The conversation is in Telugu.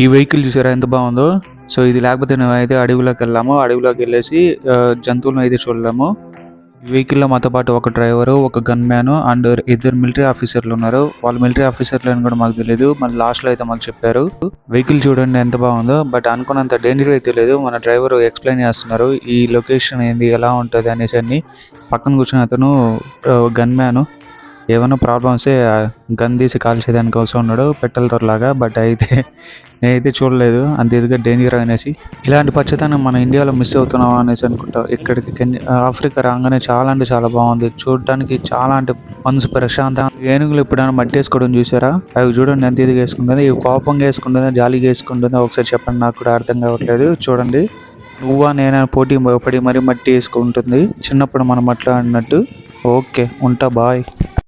ఈ వెహికల్ చూసారా ఎంత బాగుందో? సో ఇది లేకపోతే మేము అయితే అడవిలోకి వెళ్ళాము. అడవిలోకి వెళ్ళేసి జంతువులను అయితే చూడలేము. ఈ వెహికల్లో మాతో పాటు ఒక డ్రైవరు ఒక గన్ మ్యాన్ అండ్ ఇద్దరు మిలిటరీ ఆఫీసర్లు ఉన్నారు. వాళ్ళు మిలిటరీ ఆఫీసర్లు అని కూడా మాకు తెలియదు మన లాస్ట్లో అయితే మాకు చెప్పారు. వెహికల్ చూడండి ఎంత బాగుందో. బట్ అనుకున్నంత డేంజర్ అయితే లేదు. మన డ్రైవర్ ఎక్స్ప్లెయిన్ చేస్తున్నారు. ఈ లొకేషన్ ఏంది ఎలా ఉంటుంది అనేసి అన్ని పక్కన కూర్చున్న అతను గన్ మ్యాన్ ఏమైనా ప్రాబ్లమ్స్ గన్ తీసి కాల్చేదానికి కోసం ఉన్నాడు పెట్టెల తొరలాగా బట్ అయితే నేనైతే చూడలేదు అంత ఇదిగా డేంజర్ అనేసి. ఇలాంటి పచ్చదనం మన ఇండియాలో మిస్ అవుతున్నాం అనేసి అనుకుంటా. ఇక్కడికి ఆఫ్రికా రాగానే చాలా అంటే చాలా బాగుంది. చూడడానికి చాలా అంటే మనసు ప్రశాంతం ఏనుగులు ఎప్పుడైనా మట్టి వేసుకోవడం చూసారా? అవి చూడండి ఎంత ఇదిగా వేసుకుంటుంది. ఇవి కోపంగా వేసుకుంటుందో జాలిగా వేసుకుంటుందో. ఒకసారి చెప్పండి నాకు కూడా అర్థం కావట్లేదు. చూడండి. నువ్వా నేనా పోటీ పడి మరీ మట్టి వేసుకుంటుంది. చిన్నప్పుడు మనం అట్లా అన్నట్టు ఓకే ఉంటా బాయ్.